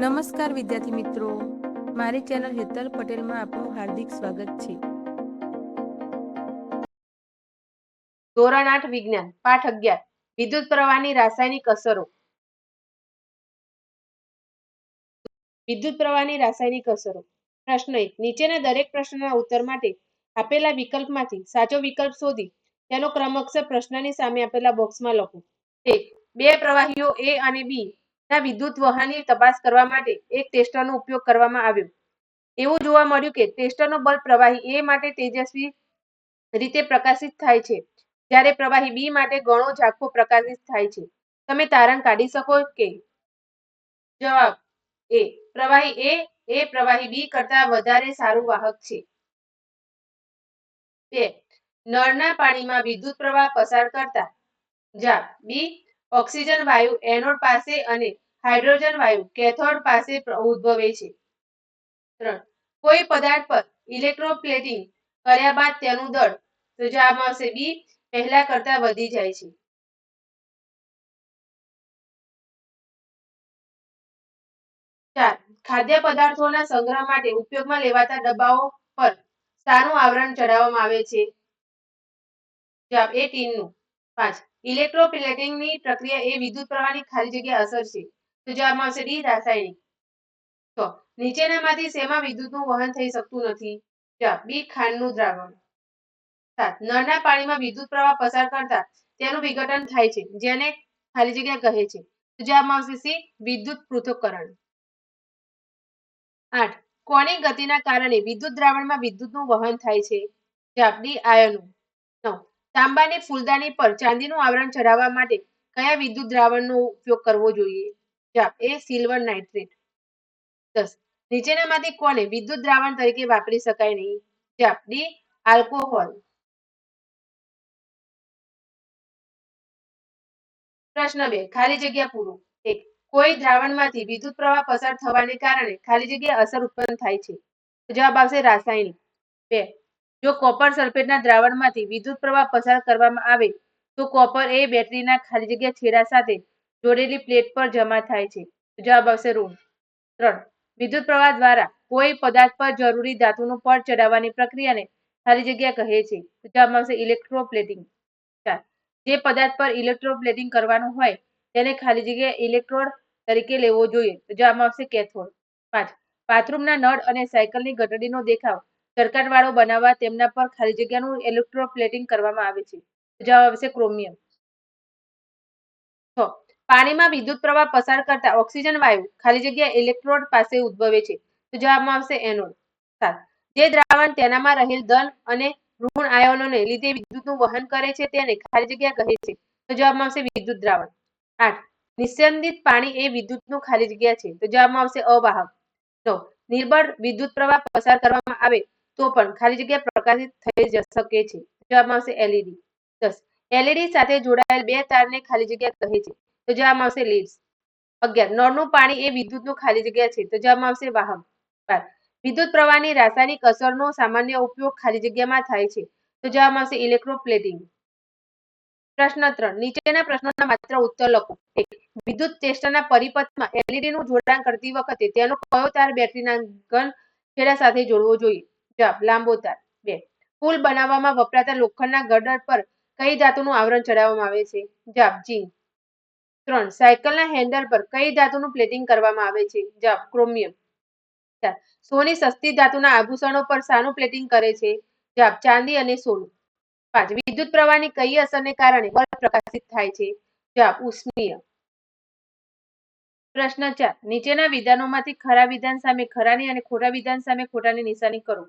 નમસ્કાર વિદ્યાર્થી મિત્રો. મારી ચેનલ હેતલ પટેલમાં આપનું હાર્દિક સ્વાગત છે. ધોરણ આઠ વિજ્ઞાન, પાઠ અગિયાર, વિદ્યુત પ્રવાહની રાસાયણિક અસરો. વિદ્યુત પ્રવાહની રાસાયણિક અસરો. પ્રશ્ન એક, નીચેના દરેક પ્રશ્નના ઉત્તર માટે આપેલા વિકલ્પમાંથી સાચો વિકલ્પ શોધી તેનો ક્રમશઃ પ્રશ્નની સામે આપેલા બોક્સમાં લખો. એક, બે પ્રવાહીઓ એ અને બી ના વિદ્યુત વહનની તપાસ કરવા માટે એક ટેસ્ટરનો ઉપયોગ કરવામાં આવ્યો. એવું જોવા મળ્યું કે ટેસ્ટરનો બલ્બ પ્રવાહી એ માટે તેજસ્વી રીતે પ્રકાશિત થાય છે, જ્યારે પ્રવાહી બી માટે ઘણો ઝાંખો પ્રકાશિત થાય છે. તમે તારણ કાઢી શકો કે જવાબ એ, પ્રવાહી એ એ પ્રવાહી બી કરતા વધારે સારું વાહક છે. બે, નળના પાણીમાં વિદ્યુત પ્રવાહ પસાર કરતા, જા, બી ઓક્સિજન વાયુ એનોડ પાસે અને હાઇડ્રોજન વાયુ કેથોડ પાસે ઉદ્ભવે છે. ત્રણ. કોઈ પદાર્થ પર ઇલેક્ટ્રોપ્લેટિંગ કર્યા બાદ તેનું દળ તો જવાબમાં આવશે બી, પહેલા કરતા વધી જાય છે. ચાર. ખાદ્ય પદાર્થોના સંગ્રહ માટે ઉપયોગમાં લેવાતા ડબ્બાઓ પર શાનું આવરણ ચડાવવામાં આવે છે. જવાબ એ ટીનનું. પાંચ. ઇલેક્ટ્રોપ્લેટિંગની પ્રક્રિયા એ વિદ્યુત પ્રવાહની ખાલી જગ્યા અસર છે. તો જવાબમાં આવશે ડી, રાસાયણિક. તો નીચેનામાંથી શેમાં વિદ્યુતનું વહન થઈ શકતું નથી? જવાબ બી, ખાંડનું દ્રાવણ. સાત, નળના પાણીમાં વિદ્યુત પ્રવાહ પસાર કરતા તેનું વિઘટન થાય છે, જેને ખાલી જગ્યા કહે છે. તો જવાબમાં આવશે સી, વિદ્યુત પૃથ્થકરણ. આઠ, કોની ગતિના કારણે વિદ્યુત દ્રાવણમાં વિદ્યુતનું વહન થાય છે? જવાબ ડી આયનો તાંબાની ફૂલદાની પર ચાંદીનું આવરણ ચઢાવવા માટે કયા વિદ્યુત દ્રાવણનો ઉપયોગ કરવો જોઈએ? એ સિલ્વર નાઇટ્રેટ. દસ. નીચેનામાંથી કોને વિદ્યુત દ્રાવણ તરીકે વાપરી શકાય નહીં? જવાબ ડી, આલ્કોહોલ. પ્રશ્ન બે. ખાલી જગ્યા પૂરો. એક. કોઈ દ્રાવણમાંથી વિદ્યુત પ્રવાહ પસાર થવાને કારણે ખાલી જગ્યા અસર ઉત્પન્ન થાય છે. જવાબ આવશે રાસાયણિક. બે. જો કોપર સલ્ફેટના દ્રાવણમાંથી વિદ્યુત પ્રવાહ પસાર કરવામાં આવે, તો કોપર એ બેટરીના ખાલી જગ્યા છેડા સાથે જોડેલી પ્લેટ પર જમા થાય છે. જવાબ આવશે ઋણ ત્રણ. વિદ્યુત પ્રવાહ દ્વારા કોઈ પદાર્થ પર જરૂરી ધાતુનું પડ ચડાવવાની પ્રક્રિયાને ખાલી જગ્યા કહે છે. જવાબ આવશે ઇલેક્ટ્રોપ્લેટિંગ ચાર. જે પદાર્થ પર ઇલેક્ટ્રોપ્લેટિંગ કરવાનું હોય, તેને ખાલી જગ્યા ઇલેક્ટ્રોડ તરીકે લેવો જોઈએ. તો જવાબમાં આવશે કેથોડ. પાંચ. બાથરૂમના નળ અને સાયકલની ગટડીનો દેખાવ. ચરકાટવાળો બનાવવા તેમના પર ખાલી જગ્યાનું ઇલેક્ટ્રોપ્લેટિંગ કરવામાં આવે છે. જવાબ આવશે ક્રોમિયમ. છ. પાણીમાં વિદ્યુત પ્રવાહ પસાર કરતા ઓક્સિજન વાયુ ખાલી જગ્યા ઇલેક્ટ્રોડ પાસે ઉદ્ભવે છે. તો જવાબમાં આવશે એનોડ. સાત. જે દ્રાવણ તેનામાં રહેલ ધન અને ઋણ આયનોને લીધે વિદ્યુતનું વહન કરે છે તેને ખાલી જગ્યા કહે છે. તો જવાબમાં આવશે વિદ્યુત દ્રાવણ. આઠ. નિસ્યંદિત પાણી એ વિદ્યુતનું ખાલી જગ્યા છે. તો જવાબમાં આવશે અવાહક. નવ. નિર્બળ વિદ્યુત પ્રવાહ પસાર કરવામાં આવે તો પણ ખાલી જગ્યા પ્રકાશિત થઈ શકે છે. જવાબ આવશે એલઈડી દસ. એલઈડી સાથે જોડાયેલ બે તારને ખાલી જગ્યા કહે છે. તો જવાબ આવશે લીડ્સ અગિયાર. નળનું પાણી એ વિદ્યુતનું ખાલી જગ્યા છે. તો જવાબ આવશે વાહક. બાર. વિદ્યુત પ્રવાહની રાસાયણિક અસરનો સામાન્ય ઉપયોગ ખાલી જગ્યામાં થાય છે. તો જવાબ આવશે ઇલેક્ટ્રોપ્લેટિંગ પ્રશ્ન ત્રણ. નીચેના પ્રશ્નોના માત્ર ઉત્તર લખો. વિદ્યુત ટેસ્ટરના પરિપથમાં એલઈડી નું જોડાણ કરતી વખતે તેનો કયો તાર બેટરીના ગન છેડા સાથે જોડવો જોઈએ? જવાબ, લાંબો તાર બે. પુલ બનાવવામાં વપરાતા લોખંડના ગર્ડર પર કઈ ધાતુનું આવરણ ચડાવવામાં આવે છે? જવાબ, ઝીંક. ત્રણ. સાયકલના હેન્ડલ પર કઈ ધાતુનું પ્લેટિંગ કરવામાં આવે છે? જવાબ, ક્રોમિયમ. ચાર. સોની સસ્તી ધાતુના આભૂષણો પર શાનું પ્લેટિંગ કરે છે? જવાબ, ચાંદી અને સોનું. પાંચ. વિદ્યુત પ્રવાહની કઈ અસરને કારણે બલ્બ પ્રકાશિત થાય છે? જવાબ, ઉષ્મીય. પ્રશ્ન ચાર. નીચેના વિધાનોમાંથી ખરા વિધાન સામે ખરાની અને ખોટા વિધાન સામે ખોટાની નિશાની કરો.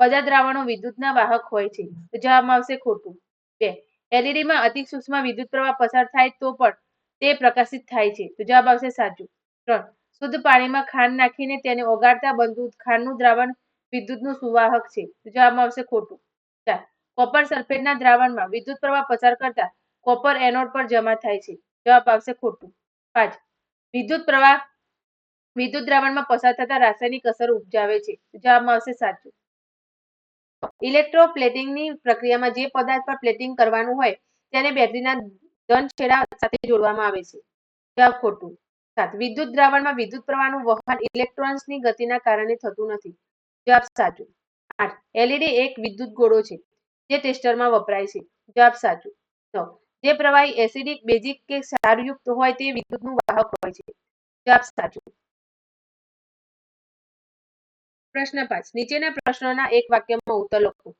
બધા દ્રાવણો વિદ્યુતના વાહક હોય છે. જવાબમાં આવશે ખોટું. બે. એલઈડીમાં અતિ સૂક્ષ્મ વિદ્યુત પ્રવાહ પસાર થાય તો પણ તે પ્રકાશિત થાય છે. તો જવાબ આવશે સાચું. ત્રણ. શુદ્ધ પાણીમાં ખાંડ નાખીને તેને ઓગાળતા બનતું ખાંડનું દ્રાવણ વિદ્યુતનું સુવાહક છે. તો જવાબમાં આવશે ખોટું. ચાર. કોપર સલ્ફેટના દ્રાવણમાં વિદ્યુત પ્રવાહ પસાર કરતા કોપર એનોડ પર જમા થાય છે. જવાબ આવશે ખોટું. પાંચ. વિદ્યુત પ્રવાહ વિદ્યુત દ્રાવણમાં પસાર થતા રાસાયણિક અસર ઉપજાવે છે. જવાબમાં આવશે સાચું. ઇલેક્ટ્રોપ્લેટિંગની પ્રક્રિયામાં જે પદાર્થ પર પ્લેટિંગ કરવાનું હોય, તેને બેટરીના ધન છેડા સાથે જોડવામાં આવે છે. જવાબ ખોટું. સાત, વિદ્યુત દ્રાવણમાં વિદ્યુત પ્રવાહનું વહન ઇલેક્ટ્રોન્સની ગતિના કારણે થતું નથી. જવાબ સાચું. આઠ, એલઈડી એક વિદ્યુત ગોળો છે, જે ટેસ્ટરમાં વપરાય છે. જવાબ સાચું. નવ, જે પ્રવાહી એસિડિક, બેઝિક કે ક્ષારયુક્ત હોય તે વિદ્યુતનું વાહક હોય છે. જવાબ સાચું. પ્રશ્ન પાંચ. નીચેના પ્રશ્નોના એક વાક્યમાં ઉત્તર લખો.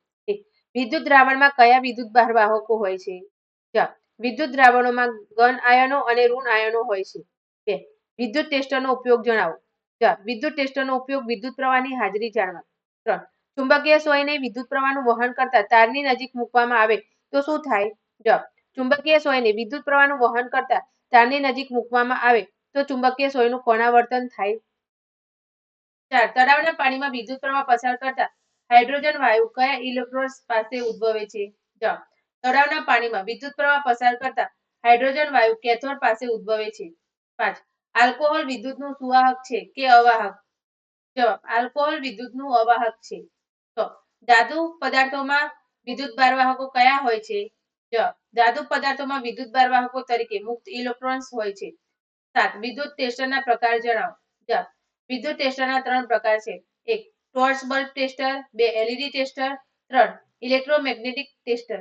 વિદ્યુત દ્રાવણમાં કયા વિદ્યુત ભારવાહકો હોય છે? વિદ્યુત દ્રાવણોમાં ગન આયનો અને ઋણ આયનો હોય છે. બે. વિદ્યુત ટેસ્ટરનો ઉપયોગ જણાવો. જવાબ વિદ્યુત ટેસ્ટરનો ઉપયોગ વિદ્યુત પ્રવાહની હાજરી જાણવા. ત્રણ. ચુંબકીય સોયને વિદ્યુત પ્રવાહનું વહન કરતા તારની નજીક મૂકવામાં આવે તો શું થાય? જવાબ ચુંબકીય સોયને વિદ્યુત પ્રવાહનું વહન કરતા તારની નજીક મૂકવામાં આવે તો ચુંબકીય સોયનું કોણાવર્તન થાય? તળાવના પાણીમાં વિદ્યુત પ્રવાહ પસાર કરતા હાઇડ્રોજન વાયુ કયા ઇલેક્ટ્રોન પાસે ઉદ્ભવે છે? જવાબ તળાવના પાણીમાં વિદ્યુત પ્રવાહ પસાર કરતા હાઇડ્રોજન વાયુ કેથોડ પાસે ઉદ્ભવે છે. પાંચ, આલ્કોહોલ વિદ્યુતનું સુવાહક છે કે અવાહક? જવાબ આલ્કોહોલ વિદ્યુતનું અવાહક છે. તો ધાતુ પદાર્થોમાં વિદ્યુત બારવાહકો કયા હોય છે? જવાબ ધાતુ પદાર્થોમાં વિદ્યુત બારવાહકો તરીકે મુક્ત ઇલેક્ટ્રોન્સ હોય છે. સાત, વિદ્યુત ટેસ્ટરના પ્રકાર જણાવો. જવાબ વિદ્યુત ટેસ્ટરના ત્રણ પ્રકાર છે. એક, ટોર્ચ બલ્બ ટેસ્ટર બે એલઈડી ટેસ્ટર ત્રણ ઇલેક્ટ્રોમેગ્નેટિક ટેસ્ટર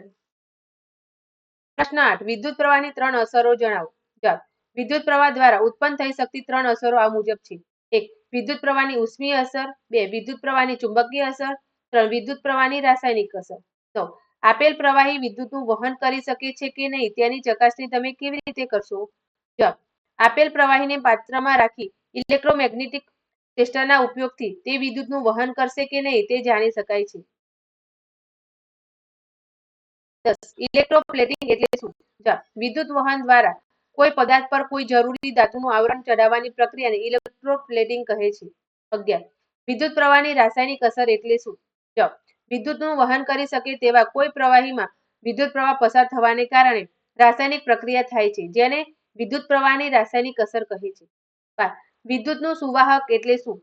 પ્રશ્ન આઠ, વિદ્યુત પ્રવાહની ત્રણ અસરો જણાવો. જવાબ, વિદ્યુત પ્રવાહ દ્વારા ઉત્પન્ન થઈ શકતી ત્રણ અસરો આ મુજબ છે. એક, વિદ્યુત પ્રવાહની ઉષ્મીય અસર. બે, વિદ્યુત પ્રવાહની ચુંબકીય અસર. ત્રણ, વિદ્યુત પ્રવાહની રાસાયણિક અસર. તો, આપેલ પ્રવાહી વિદ્યુતનું વહન કરી શકે છે કે નહીં? તેની ચકાસણી તમે કેવી રીતે કરશો? જવાબ, આપેલ પ્રવાહીને પાત્રમાં રાખી ઇલેક્ટ્રોમેગ્નેટિક ટેસ્ટરના ઉપયોગથી તે વિદ્યુતનું વહન કરશે કે નહીં તે જાણી શકાય છે. ઇલેક્ટ્રોપ્લેટિંગ એટલે શું? વિદ્યુત વહન દ્વારા કોઈ પદાર્થ પર કોઈ જરૂરી ધાતુનું આવરણ ચડાવવાની પ્રક્રિયાને ઇલેક્ટ્રોપ્લેટિંગ કહે છે. અગિયાર, વિદ્યુત પ્રવાહની રાસાયણિક અસર એટલે શું? જવાબ વિદ્યુતનું વહન કરી શકે તેવા કોઈ પ્રવાહીમાં વિદ્યુત પ્રવાહ પસાર થવાને કારણે રાસાયણિક પ્રક્રિયા થાય છે, જેને વિદ્યુત પ્રવાહની રાસાયણિક અસર કહે છે. બાર વિદ્યુતનું સુવાહક એટલે શું?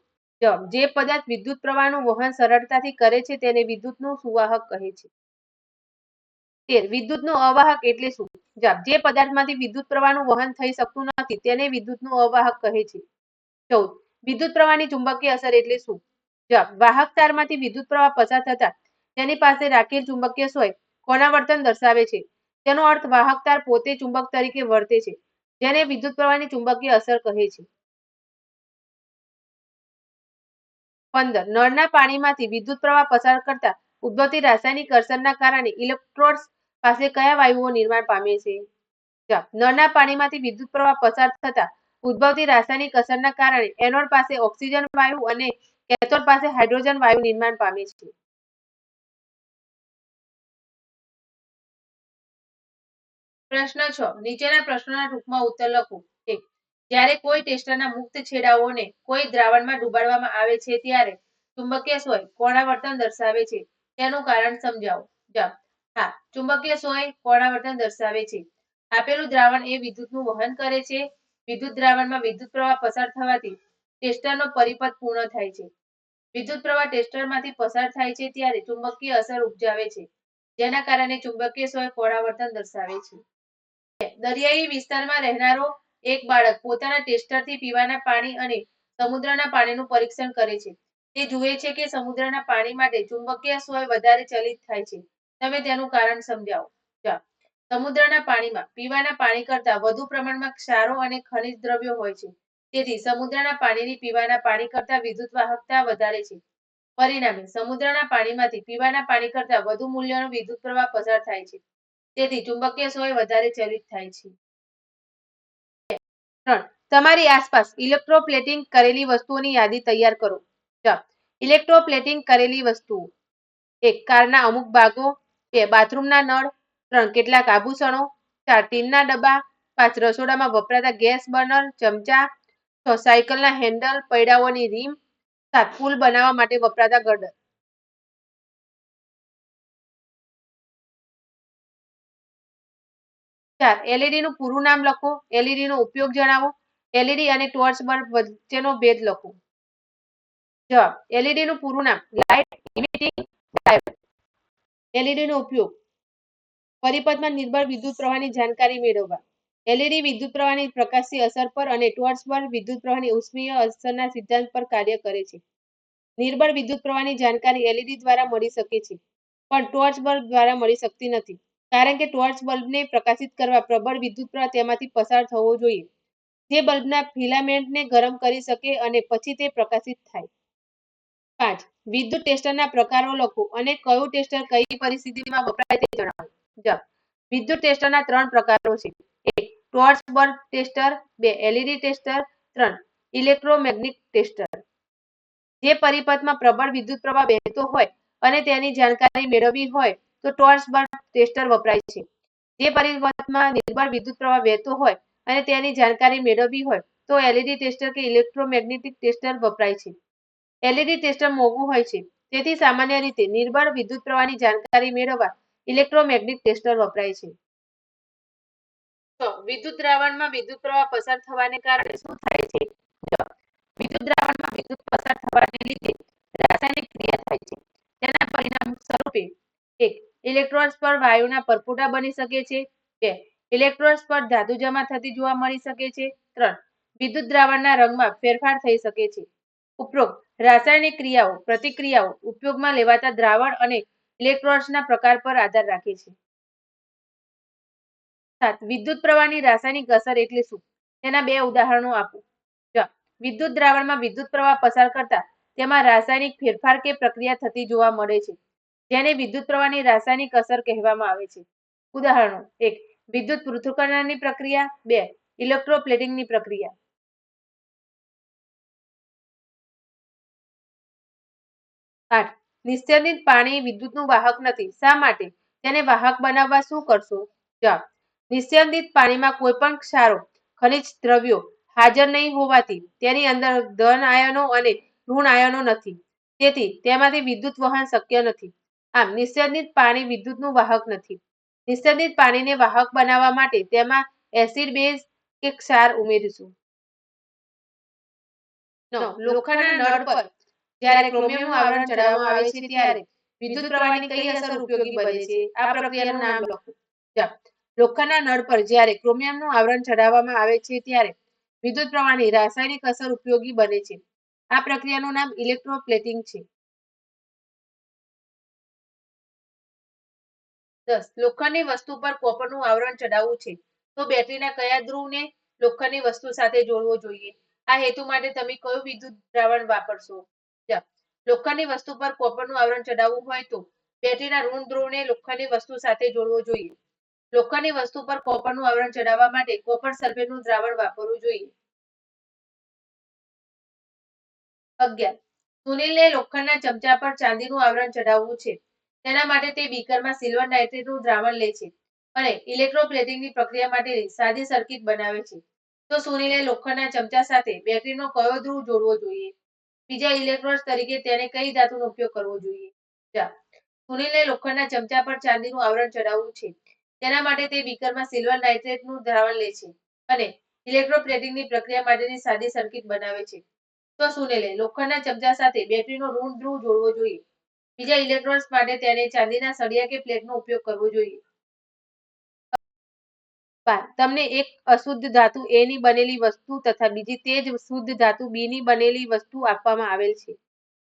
જે પદાર્થ વિદ્યુત પ્રવાહનું વહન સરળતાથી કરે છે તેને વિદ્યુતનું સુવાહક કહે છે. તેર, વિદ્યુતનું અવાહક એટલે શું? જવાબ, જે પદાર્થમાંથી વિદ્યુત પ્રવાહનું વહન થઈ શકતું નથી તેને વિદ્યુતનું અવાહક કહે છે. ચૌદ, વિદ્યુત પ્રવાહની ચુંબકીય અસર એટલે શું? જવાબ, વાહક તારમાંથી વિદ્યુત પ્રવાહ પસાર થતા તેની પાસે રાખેલ ચુંબકીય સોય કોણાવર્તન દર્શાવે છે. તેનો અર્થ વાહક તાર પોતે ચુંબક તરીકે વર્તે છે. જેને વિદ્યુત પ્રવાહની ચુંબકીય અસર કહે છે. પંદર નળના પાણીમાંથી વિદ્યુત પ્રવાહ પસાર કરતા ઉદ્ભવતી રાસાયણિક અસરના કારણે ઇલેક્ટ્રોડ્સ પાસે કયા વાયુઓ નિર્માણ પામે છે? નળના પાણીમાંથી વિદ્યુત પ્રવાહ પસાર થતા ઉદ્ભવતી રાસાયણિક અસરના કારણે એનોડ પાસે ઓક્સિજન વાયુ અને કેથોડ પાસે હાઇડ્રોજન વાયુ નિર્માણ પામે છે. પ્રશ્ન છ. નીચેના પ્રશ્નોના ટૂંકમાં ઉત્તર લખો. એક. જ્યારે કોઈ ટેસ્ટરના મુક્ત છેડાઓને કોઈ દ્રાવણમાં ડુબાડવામાં આવે છે ત્યારે ચુંબકીય સોય કોણાવર્તન દર્શાવે છે. તેનું કારણ સમજાવો. જવાબ, હા, ચુંબકીય સોય કોણાવર્તન દર્શાવે છે. આપેલું દ્રાવણ એ વિદ્યુતનું વહન કરે છે. વિદ્યુત દ્રાવણમાં વિદ્યુત પ્રવાહ પસાર થવાથી ટેસ્ટરનો પરિપથ પૂર્ણ થાય છે. વિદ્યુત પ્રવાહ ટેસ્ટરમાંથી પસાર થાય છે ત્યારે ચુંબકીય અસર ઉપજાવે છે, જેના કારણે ચુંબકીય સોય કોણાવર્તન દર્શાવે છે. દરિયાઈ વિસ્તારમાં રહેનારો એક બાળક પોતાના ટેસ્ટરથી પીવાના પાણી અને સમુદ્રના પાણીનું પરીક્ષણ કરે છે. તે જુએ છે કે સમુદ્રના પાણી માટે ચુંબકીય સોય વધારે ચલિત થાય છે. તમે તેનું કારણ સમજાવો. સમુદ્રના પાણીમાં પીવાના પાણી કરતાં વધુ પ્રમાણમાં ક્ષારો અને ખનિજ દ્રવ્યો હોય છે. તેથી સમુદ્રના પાણીની પીવાના પાણી કરતાં વિદ્યુત વાહકતા વધારે છે. પરિણામે સમુદ્રના પાણીમાંથી પીવાના પાણી કરતાં વધુ મૂલ્યનો વિદ્યુત પ્રવાહ પસાર થાય છે. તેથી ચુંબકીય સોય વધારે ચલિત થાય છે. ત્રણ. તમારી આસપાસ ઇલેક્ટ્રોપ્લેટિંગ કરેલી વસ્તુઓની યાદી તૈયાર કરો. જવાબ ઇલેક્ટ્રોપ્લેટિંગ કરેલી વસ્તુઓ. એક, કારના અમુક ભાગો. બે, બાથરૂમના નળ. ત્રણ, કેટલાક આભૂષણો. ચાર, ટીનના ડબ્બા. પાંચ, રસોડામાં વપરાતા ગેસ બર્નર, ચમચા. છ, સાયકલના હેન્ડલ, પૈડાઓની રીમ. સાત, પુલ બનાવવા માટે વપરાતા ગરડર ચાર એલઈડી નું પૂરું નામ લખો એલઈડી નો ઉપયોગ જણાવો એલઈડી અને ટોર્ચ બલ્બ વચ્ચેનો ભેદ લખો. જવાબ એલઈડી નું પૂરું નામ લાઇટ ઇમિટિંગ એલઈડી નો ઉપયોગ, પરિપથમાં નિર્બળ વિદ્યુત પ્રવાહની જાણકારી મેળવવા. એલઈડી વિદ્યુત પ્રવાહની પ્રકાશી અસર પર અને ટોર્ચ પર વિદ્યુત પ્રવાહની ઉષ્મીય અસરના સિદ્ધાંત પર કાર્ય કરે છે. નિર્બળ વિદ્યુત પ્રવાહની જાણકારી એલઈડી દ્વારા મળી શકે છે, પણ ટોર્ચ બલ્બ દ્વારા મળી શકતી નથી. કારણ કે ટોર્ચ બલ્બને પ્રકાશિત કરવા પ્રબળ વિદ્યુત પ્રવાહ તેમાંથી પસાર થવો જોઈએ. જે બલ્બના ફિલામેન્ટને ગરમ કરી શકે અને પછી તે પ્રકાશિત થાય. પાંચ, વિદ્યુત ટેસ્ટરના પ્રકારો લખો અને કયું ટેસ્ટર કઈ પરિસ્થિતિમાં વપરાય તે જણાવો. વિદ્યુત ટેસ્ટરના ત્રણ પ્રકારો છે. એક ટોર્ચ બલ્બ ટેસ્ટર. બે એલઈડી ટેસ્ટર. ત્રણ ઇલેક્ટ્રોમેગ્નેટિક ટેસ્ટર. જે પરિપથમાં પ્રબળ વિદ્યુત પ્રવાહ વહેતો હોય અને તેની જાણકારી મેળવવી હોય તો ટોર્ચ બલ્બ ટેસ્ટર વપરાય છે. જે પરિપથમાં નિર્બળ વિદ્યુત પ્રવાહ વહેતો હોય અને તેની જાણકારી મેળવવી હોય, તો એલઈડી ટેસ્ટર કે ઇલેક્ટ્રોમેગ્નેટિક ટેસ્ટર વપરાય છે. એલઈડી ટેસ્ટર મોંઘું હોય છે. તેથી સામાન્ય રીતે નિર્બળ વિદ્યુત પ્રવાહની જાણકારી મેળવવા ઇલેક્ટ્રોમેગ્નેટિક ટેસ્ટર વપરાય છે. વિદ્યુત દ્રાવણમાં વિદ્યુત પ્રવાહ પસાર થવાને કારણે શું થાય છે? વિદ્યુત દ્રાવણમાં વિદ્યુત પસાર થવાને લીધે રાસાયણિક ક્રિયા થાય છે. તેના પરિણામ સ્વરૂપે એક ઇલેક્ટ્રોન્સ પર વાયુના પરપોટા બની શકે છે બે ઇલેક્ટ્રોન્સ પર ધાતુ જમા થતી જોવા મળી શકે છે, ત્રણ, વિદ્યુત દ્રાવણના રંગમાં ફેરફાર થઈ શકે છે. ઉપરોક્ત, રાસાયણિક ક્રિયાઓ, પ્રતિક્રિયાઓ ઉપયોગમાં લેવાતા દ્રાવણ અને ઇલેક્ટ્રોન્સના પ્રકાર પર આધાર રાખે છે. સાત, વિદ્યુત પ્રવાહની રાસાયણિક અસર એટલે શું? તેના બે ઉદાહરણો આપો. વિદ્યુત દ્રાવણમાં વિદ્યુત પ્રવાહ પસાર કરતા તેમાં રાસાયણિક ફેરફાર કે પ્રક્રિયા થતી જોવા મળે છે. જેને વિદ્યુત પ્રવાહની રાસાયણિક અસર કહેવામાં આવે છે. ઉદાહરણો, એક, વિદ્યુત પૃથ્થકરણની પ્રક્રિયા, બે ઇલેક્ટ્રોપ્લેટિંગની પ્રક્રિયા. આઠ નિસ્યંદિત પાણી વિદ્યુતનું વાહક નથી. શા માટે? તેને વાહક બનાવવા શું કરશો? જવાબ નિસ્યંદિત પાણીમાં કોઈ પણ ક્ષારો, ખનિજ દ્રવ્યો હાજર નહીં હોવાથી તેની અંદર ધન આયનો અને ઋણ આયનો નથી. તેથી તેમાંથી વિદ્યુત વહન શક્ય નથી. આમ નિસ્યંદિત પાણી વિદ્યુતનું વાહક નથી. નિસ્યંદિત પાણીને વાહક બનાવવા માટે તેમાં એસિડ બેઝ કે ક્ષાર ઉમેરીશું. ચડાવવામાં આવે છે વિદ્યુત પ્રવાહની કઈ અસર ઉપયોગી બને છે? આ પ્રક્રિયાનું લોખંડના નળ પર જ્યારે ક્રોમિયમનું આવરણ ચડાવવામાં આવે છે ત્યારે વિદ્યુત પ્રવાહની રાસાયણિક અસર ઉપયોગી બને છે. આ પ્રક્રિયાનું નામ ઇલેક્ટ્રોપ્લેટિંગ છે. દસ. લોખંડની વસ્તુ પર કોપરનું આવરણ ચડાવવું છે. તો બેટરીના કયા ધ્રુવને લોખંડની વસ્તુ સાથે જોડવો જોઈએ? આ હેતુ માટે તમે કયું વિદ્યુત દ્રાવણ વાપરશો? લોખંડની વસ્તુ પર કોપરનું આવરણ ચડાવવું હોય તો બેટરીના ઋણ ધ્રુવને લોખંડની વસ્તુ સાથે જોડવો જોઈએ. લોખંડની વસ્તુ પર કોપરનું આવરણ ચડાવવા માટે કોપર સલ્ફેટનું દ્રાવણ વાપરવું જોઈએ. અગિયાર. સુનિલને લોખંડના ચમચા પર ચાંદીનું આવરણ ચડાવવું છે. તેના માટે તે બીકરમાં સિલ્વર નાઇટ્રેટનું દ્રાવણ લે છે અને ઇલેક્ટ્રોપ્લેટિંગની પ્રક્રિયા માટે સાદી સર્કિટ બનાવે છે. તો સુનિલે લોખંડના ચમચા સાથે બેટરીનો કયો ધ્રુવ જોડવો જોઈએ? બીજા ઇલેક્ટ્રોન્સ તરીકે તેને કઈ ધાતુનો ઉપયોગ કરવો જોઈએ? સુનિલે લોખંડના ચમચા પર ચાંદીનું આવરણ ચડાવવું છે. તેના માટે તે બીકરમાં સિલ્વર નાઇટ્રેટનું દ્રાવણ લે છે અને ઇલેક્ટ્રોપ્લેટિંગની પ્રક્રિયા માટેની સાદી સર્કિટ બનાવે છે. તો સુનિલે લોખંડના ચમચા સાથે બેટરીનો ઋણ ધ્રુવ જોડવો જોઈએ. બીજા ઇલેક્ટ્રોન્સ માટે તેને ચાંદીના સળિયા કે પ્લેટનો ઉપયોગ કરવો જોઈએ તમને એક અશુદ્ધ ધાતુ એ ની બનેલી વસ્તુ તથા બીજી તે જ શુદ્ધ ધાતુ બી ની બનેલી વસ્તુ આપવામાં આવેલ છે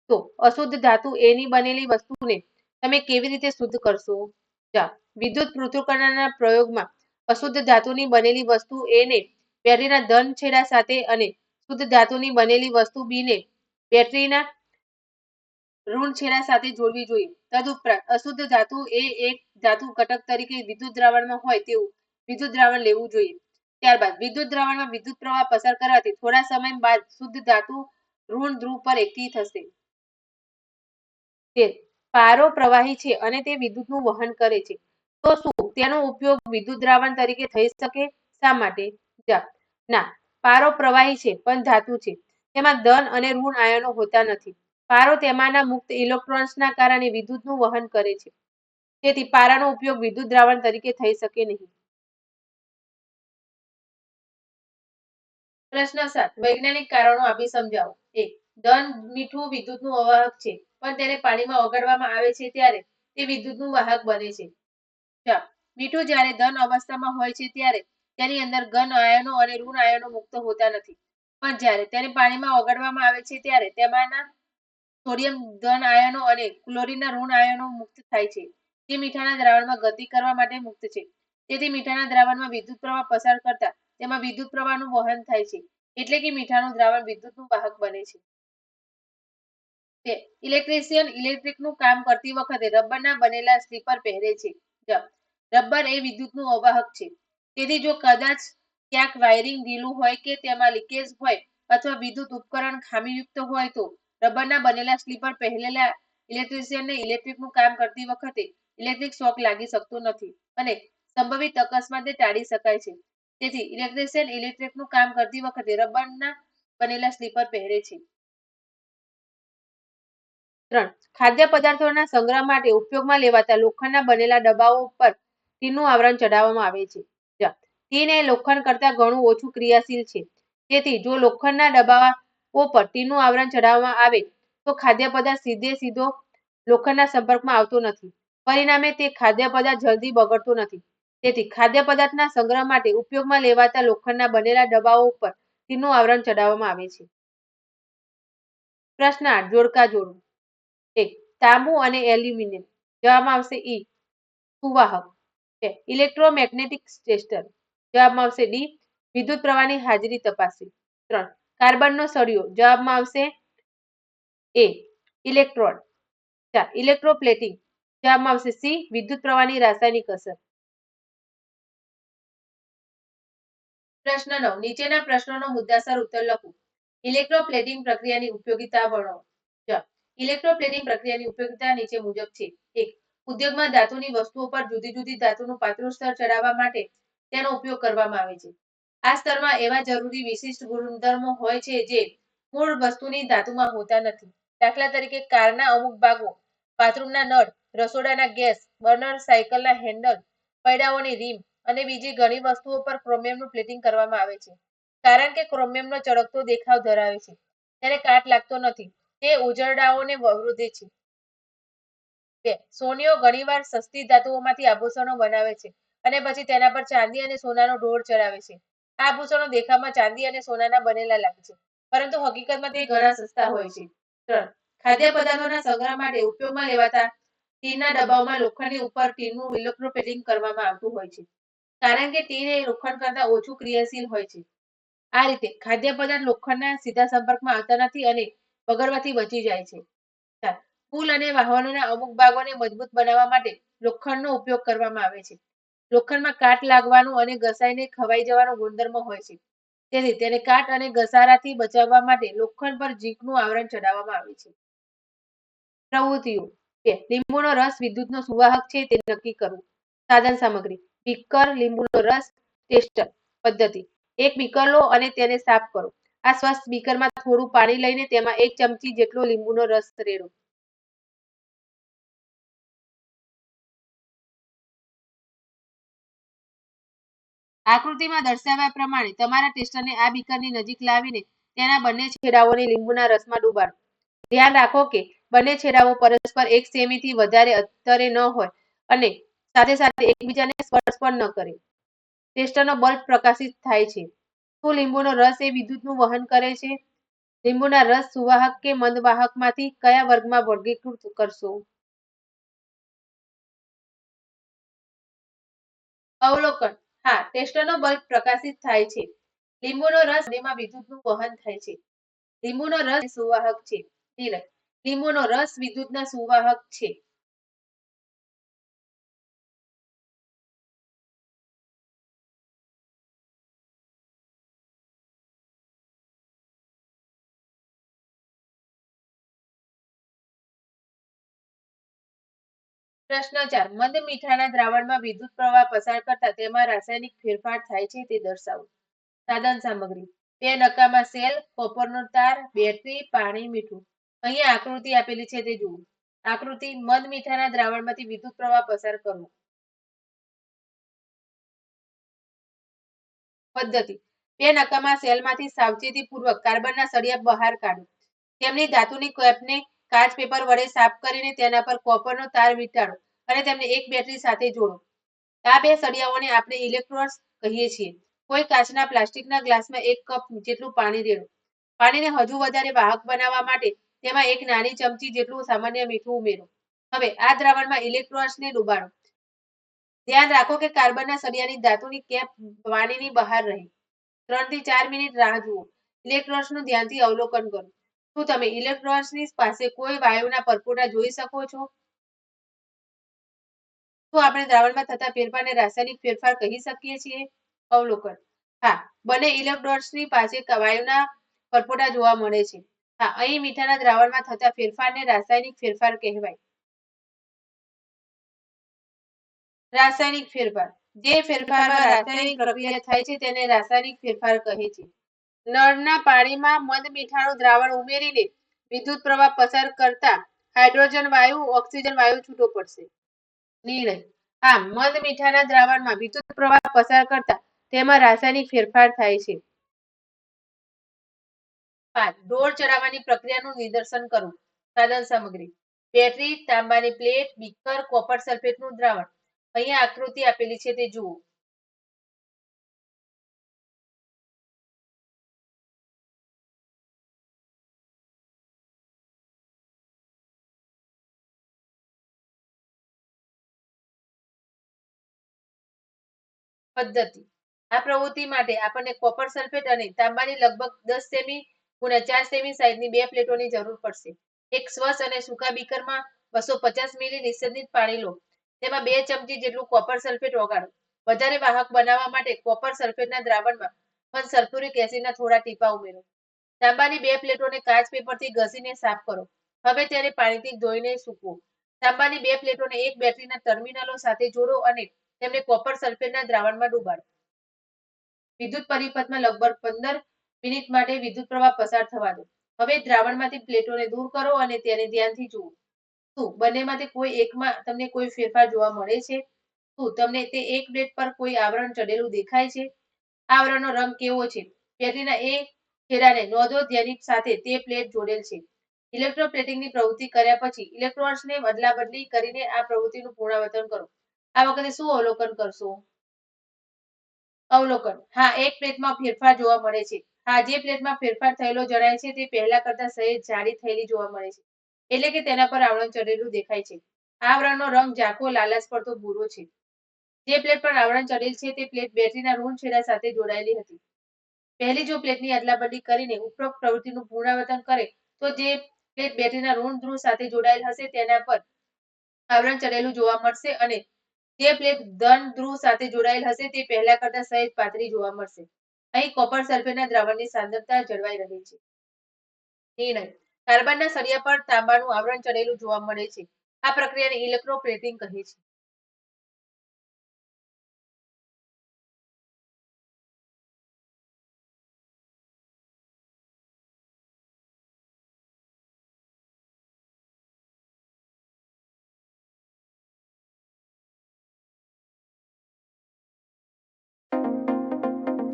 તો, અશુદ્ધ ધાતુ એ ની બનેલી વસ્તુને તમે કેવી રીતે શુદ્ધ કરશો જવાબ. વિદ્યુત પૃથ્થકરણના પ્રયોગમાં અશુદ્ધ ધાતુની બનેલી વસ્તુ એ ને બેટરીના ધન છેડા સાથે અને શુદ્ધ ધાતુની બનેલી વસ્તુ બી ને બેટરીના ઋણ છેડા સાથે જોડવી જોઈએ. તદુપરાંત અશુદ્ધ ધાતુ એ એક ધાતુ ઘટક તરીકે વિદ્યુત દ્રાવણમાં હોય તેવું વિદ્યુત દ્રાવણ લેવું જોઈએ. ત્યારબાદ વિદ્યુત દ્રાવણમાં વિદ્યુત પ્રવાહ પસાર કરવાથી થોડા સમય બાદ શુદ્ધ ધાતુ ઋણ ધ્રુવ પર એકઠી થશે. તેર પારો પ્રવાહી છે અને તે વિદ્યુતનું વહન કરે છે. તો શું તેનો ઉપયોગ વિદ્યુત દ્રાવણ તરીકે થઈ શકે? શા માટે. ના, પારો પ્રવાહી છે, પણ ધાતુ છે. તેમાં ધન અને ઋણ આયનો હોતા નથી. પારો તેમાંના મુક્ત ઇલેક્ટ્રોન્સના કારણે વિદ્યુતનું વહન કરે છે. તેથી પારાનો ઉપયોગ વિદ્યુત દ્રાવણ તરીકે થઈ શકે નહીં. પ્રશ્ન સાત. વૈજ્ઞાનિક કારણો આપી સમજાવો એક ધન મીઠું વિદ્યુતનું અવાહક છે, પણ તેને પાણીમાં ઓગાળવામાં આવે છે ત્યારે તે વિદ્યુતનું વાહક બને છે. ચાર મીઠું જ્યારે ધન અવસ્થામાં હોય છે ત્યારે તેની અંદર ઘન આયનો અને ઋણ આયનો મુક્ત હોતા નથી. પણ જ્યારે તેને પાણીમાં ઓગાળવામાં આવે છે ત્યારે તેમાંના સોડિયમ ધન આયનો અને ક્લોરીનના ઋણ આયનો મુક્ત થાય છે. જે મીઠાના દ્રાવણમાં ગતિ કરવા માટે મુક્ત છે. તેથી મીઠાના દ્રાવણમાં વિદ્યુત પ્રવાહ પસાર કરતા તેમાં વિદ્યુત પ્રવાહનું વહન થાય છે. એટલે કે મીઠાનું દ્રાવણ વિદ્યુતનું વાહક બને છે. તે ઇલેક્ટ્રિશિયન ઇલેક્ટ્રિકનું કામ કરતી વખતે રબરના બનેલા સ્લીપર પહેરે છે. રબર એ વિદ્યુતનું અવાહક છે. તેથી જો કદાચ ક્યાંક વાયરિંગ ઢીલું હોય કે તેમાં લીકેજ હોય અથવા વિદ્યુત ઉપકરણ ખામીયુક્ત હોય તો રબરના બનેલા સ્લીપર પહેરેલા ઇલેક્ટ્રિશિયનને ઇલેક્ટ્રિકનું કામ કરતી વખતે ઇલેક્ટ્રિક શોક લાગી શકતો નથી અને સંભવિત અકસ્માતને ટાળી શકાય છે. તેથી ઇલેક્ટ્રિશિયન ઇલેક્ટ્રિકનું કામ કરતી વખતે રબરના બનેલા સ્લીપર પહેરે છે. ત્રણ, ખાદ્ય પદાર્થોના સંગ્રહ માટે ઉપયોગમાં લેવાતા લોખંડના બનેલા ડબ્બાઓ પર ટીનનું આવરણ ચડાવવામાં આવે છે. ટીન એ લોખંડ કરતાં ઘણું ઓછું ક્રિયાશીલ છે. તેથી જો લોખંડના ડબ્બાઓ પર આવરણ ચઢાવવામાં આવે તો ખાદ્ય પદાર્થ સીધે સીધો લોખંડના સંપર્કમાં આવતો નથી. પરિણામે તે ખાદ્ય પદાર્થ જલ્દી બગડતો નથી. તેથી ખાદ્ય પદાર્થના સંગ્રહ માટે ઉપયોગમાં લેવાતા લોખંડના બનેલા ડબ્બાઓ ઉપર ટીનનું આવરણ ચઢાવવામાં આવે છે. પ્રશ્ન આઠ, જોડકા જોડું. એક, તાંબુ અને એલ્યુમિનિયમ. જવાબમાં આવશે ઈ, સુવાહક. બે ઇલેક્ટ્રોમેગ્નેટિક ટેસ્ટર. જવાબમાં આવશે ડી, વિદ્યુત પ્રવાહની હાજરી તપાસવી. ત્રણ કાર્બનનો સળિયો. જવાબમાં આવશે એ, ઇલેક્ટ્રોન. ચાર ઇલેક્ટ્રોપ્લેટિંગ. જવાબમાં આવશે સી, વિદ્યુત પ્રવાહની રાસાયણિક અસર. પ્રશ્ન નવ, નીચેના પ્રશ્નોનો મુદ્દાસર ઉત્તર લખો. ઇલેક્ટ્રોપ્લેટિંગ પ્રક્રિયાની ઉપયોગિતા વર્ણવો. ઇલેક્ટ્રોપ્લેટિંગ પ્રક્રિયાની ઉપયોગિતા નીચે મુજબ છે. એક, ઉદ્યોગમાં ધાતુની વસ્તુઓ પર જુદી જુદી ધાતુનું પાતળું સ્તર ચડાવવા માટે તેનો ઉપયોગ કરવામાં આવે છે. આ સ્તરમાં એવા જરૂરી વિશિષ્ટ ગુણધર્મો હોય છે જે મૂળ વસ્તુની ધાતુમાં હોતા નથી. દાખલા તરીકે કારના અમુક ભાગો, બાથરૂમના નળ, રસોડાના ગેસ, બર્નર, સાયકલના હેન્ડલ, પૈડાઓની રીમ અને બીજી ઘણી વસ્તુઓ પર ક્રોમિયમનું પ્લેટિંગ કરવામાં આવે છે. કારણ કે ક્રોમિયમનો ચળકતો દેખાવ ધરાવે છે. તેને કાટ લાગતો નથી. તે ઉજરડાઓને અવરોધે છે. બે, સોનીઓ ઘણીવાર સસ્તી ધાતુઓમાંથી આભૂષણો બનાવે છે અને પછી તેના પર ચાંદી અને સોનાનો ઢોળ ચડાવે છે. આભૂષણો દેખાવમાં ચાંદી અને સોનાના બનેલા લાગે છે. પરંતુ હકીકતમાં તે ઘણા સસ્તા હોય છે. ખાદ્ય પદાર્થોના સંગ્રહ માટે ઉપયોગમાં લેવાતા ટીનના ડબ્બાઓમાં લોખંડની ઉપર ટીનનું ઇલેક્ટ્રોપેડિંગ કરવામાં આવતું હોય છે. કારણ કે ટીન એ લોખંડ કરતાં ઓછું ક્રિયાશીલ હોય છે. આ રીતે ખાદ્ય પદાર્થ લોખંડના સીધા સંપર્કમાં આવતા નથી અને બગડવાથી બચી જાય છે. પુલ અને વાહનોના અમુક ભાગોને મજબૂત બનાવવા માટે લોખંડનો ઉપયોગ કરવામાં આવે છે. લોખંડમાં કાટ લાગવાનું અને ઘસાઈને ખવાઈ જવાનો ગુણધર્મ હોય છે. તેથી તેને કાટ અને ઘસારાથી બચાવવા માટે લોખંડ પર ઝીંકનું આવરણ ચડાવવામાં આવે છે. પ્રવૃત્તિઓ. બે લીંબુનો રસ વિદ્યુતનો સુવાહક છે તે નક્કી કરવું. સાધન સામગ્રી. બીકર લીંબુનો રસ ટેસ્ટર. પદ્ધતિ. એક બીકર લો અને તેને સાફ કરો. આ સ્વસ્થ બીકરમાં થોડું પાણી લઈને તેમાં એક ચમચી જેટલો લીંબુનો રસ રેડો. આકૃતિમાં દર્શાવ્યા પ્રમાણે તમારા ટેસ્ટરને આ બીકરની નજીક લાવીને તેના બંને છેડાઓને લીંબુના રસમાં ડુબાડો. ધ્યાન રાખો કે બંને છેડાઓ પરસ્પર એક સેમીથી વધારે અંતરે ન હોય અને સાથે સાથે એકબીજાને સ્પર્શ પણ ન કરે. ટેસ્ટરનો બલ્બ પ્રકાશિત થાય છે. શું લીંબુનો રસ એ વિદ્યુતનું વહન કરે છે? લીંબુના રસ સુવાહક કે મંદવાહકમાંથી કયા વર્ગમાં વર્ગીકૃત કરશો? અવલોકન. હા ટેસ્ટરનો બલ્બ પ્રકાશિત થાય છે. લીંબુનો રસ તેમાં વિદ્યુતનું વહન થાય છે. લીંબુનો રસ સુવાહક છે. નીરજ લીંબુનો રસ વિદ્યુતના સુવાહક છે. પ્રશ્ન ચાર, મંદ મીઠાના દ્રાવણમાં વિદ્યુત પ્રવાહ પસાર કરતા તેમાં રાસાયણિક ફેરફાર થાય છે તે દર્શાવો. સાધન સામગ્રી બે નકામા સેલ, કોપરનો તાર, બેટરી, પાણી, મીઠું. અહીંયા આકૃતિ આપેલી છે તે જુઓ. આકૃતિ, મંદ મીઠાના દ્રાવણમાંથી વિદ્યુત પ્રવાહ પસાર કરવો. પદ્ધતિ બે નકામા સેલમાંથી સાવચેતીપૂર્વક કાર્બનના સળિયા બહાર કાઢો. તેમની ધાતુની કેપને કાચ પેપર વડે સાફ કરીને તેના પર કોપરનો તાર વીંટાળો અને તેમને એક બેટરી સાથે જોડો. આ બે સળિયાઓને આપણે ઇલેક્ટ્રોડ્સ કહીએ છીએ. કોઈ કાચના પ્લાસ્ટિકના ગ્લાસમાં એક કપ જેટલું પાણી રેડો. પાણીને હજુ વધારે વાહક બનાવવા માટે તેમાં એક નાની ચમચી જેટલું સામાન્ય મીઠું ઉમેરો. હવે આ દ્રાવણમાં ઇલેક્ટ્રોન્સને ડુબાડો. ધ્યાન રાખો કે કાર્બનના સળિયાની ધાતુની કેપ પાણીની બહાર રહે. ત્રણથી ચાર મિનિટ રાહ જુઓ. ઇલેક્ટ્રોન્સનું ધ્યાનથી અવલોકન કરો. શું તમે ઇલેક્ટ્રોન્સની પાસે કોઈ વાયુના પરપોટા જોઈ શકો છો? શું આપણે દ્રાવણમાં થતા ફેરફારને રાસાયણિક ફેરફાર કહી શકીએ છીએ. અવલોકન. હા બંને ઇલેક્ટ્રોન્સની પાસે વાયુના પરપોટા જોવા મળે છે. હા, અહીં મીઠાના દ્રાવણમાં થતા ફેરફારને રાસાયણિક ફેરફાર કહેવાય. રાસાયણિક ફેરફાર. જે ફેરફારમાં રાસાયણિક પ્રક્રિયા થાય છે, તેને રાસાયણિક ફેરફાર કહે છે. નળના પાણીમાં મંદ મીઠાનું દ્રાવણ ઉમેરીને વિદ્યુત પ્રવાહ પસાર કરતા હાઇડ્રોજન વાયુ, ઓક્સિજન વાયુ છૂટો પડશે. નિર્ણય. આ મંદ મીઠાના દ્રાવણમાં વિદ્યુત પ્રવાહ પસાર કરતા તેમાં રાસાયણિક ફેરફાર થાય છે. પાંચ ઢોળ ચડાવવાની પ્રક્રિયાનું નિદર્શન કરવું સાધન સામગ્રી. બેટરી, તાંબાની પ્લેટ, બીકર, કોપર સલ્ફેટનું દ્રાવણ. અહીંયા આકૃતિ આપેલી છે તે જુઓ. પદ્ધતિ. આ પ્રવૃત્તિ માટે આપણને કોપર સલ્ફેટ અને તાંબાની લગભગ દસ સેમી ગુણ્યા સેમી સાઈઝની બે પ્લેટોની જરૂર પડશે. એક સ્વચ્છ અને સૂકા બીકરમાં બસો પચાસ મિલી નિષેધિત પાણી લો. તેમાં બે ચમચી જેટલું કોપર સલ્ફેટ ઓગાળો. વધારે વાહક બનાવવા માટે કોપર સલ્ફેટના દ્રાવણમાં પણ સલ્ફ્યુરિક એસિડના થોડા ટીપા ઉમેરો. તાંબાની બે પ્લેટોને કાચ પેપરથી ઘસીને સાફ કરો. હવે તેને પાણીથી ધોઈને સૂકવો. તાંબાની બે પ્લેટોને એક બેટરીના ટર્મિનલો સાથે જોડો અને તેમને કોપર સલ્ફેટના દ્રાવણમાં ડુબાડો વિદ્યુત પરિપથમાં લગભગ પંદર મિનિટ માટે વિદ્યુત પ્રવાહ પસાર થવા દો. હવે દ્રાવણમાંથી પ્લેટોને દૂર કરો અને તેને ધ્યાનથી જુઓ. શું બંનેમાંથી કોઈ એકમાં તમને કોઈ ફેરફાર જોવા મળે છે? શું તમને તે એક પ્લેટ પર કોઈ આવરણ ચડેલું દેખાય છે? આવરણનો રંગ કેવો છે? બેટરીના એ છેડાને નોંધો ધ્યાની સાથે તે પ્લેટ જોડેલ છે. ઇલેક્ટ્રોપ્લેટિંગની પ્રવૃત્તિ કર્યા પછી ઇલેક્ટ્રોન્સને અદલા બદલી કરીને આ પ્રવૃત્તિનું પુનરાવર્તન કરો. આ વખતે શું અવલોકન કરશો? અવલોકન. હા, એક પ્લેટમાં ફેરફાર જોવા મળે છે. હા, જે પ્લેટમાં ફેરફાર થયેલો જણાય છે, તે પહેલા કરતા સહેજ જાડી થયેલી જોવા મળે છે. એટલે કે તેના પર આવરણ ચડેલું દેખાય છે. આવરણનો રંગ ઝાંખો લાલાશ પડતો ભૂરો છે. જે પ્લેટ પર આવરણ ચડેલ છે, તે પ્લેટ બેટરીના ઋણ છેડા સાથે જોડાયેલી હતી. પહેલી જો પ્લેટની અદલાબદલી કરીને ઉપરોક્ત પ્રવૃત્તિનું પુનરાવર્તન કરે, તો જે પ્લેટ બેટરીના ઋણ ધ્રુવ સાથે જોડાયેલ હશે, તેના પર આવરણ ચડેલું જોવા મળશે અને જે પ્લેટ ધન, ધ્રુવ સાથે જોડાયેલ હશે તે પહેલા કરતા સહેજ પાતળી જોવા મળશે. અહીં કોપર સલ્ફેટના દ્રાવણની સાંદ્રતા જળવાઈ રહી છે. નિર્ણય. કાર્બનના સળિયા પર તાંબાનું આવરણ ચડેલું જોવા મળે છે. આ પ્રક્રિયાને ઇલેક્ટ્રોપ્લેટિંગ કહે છે.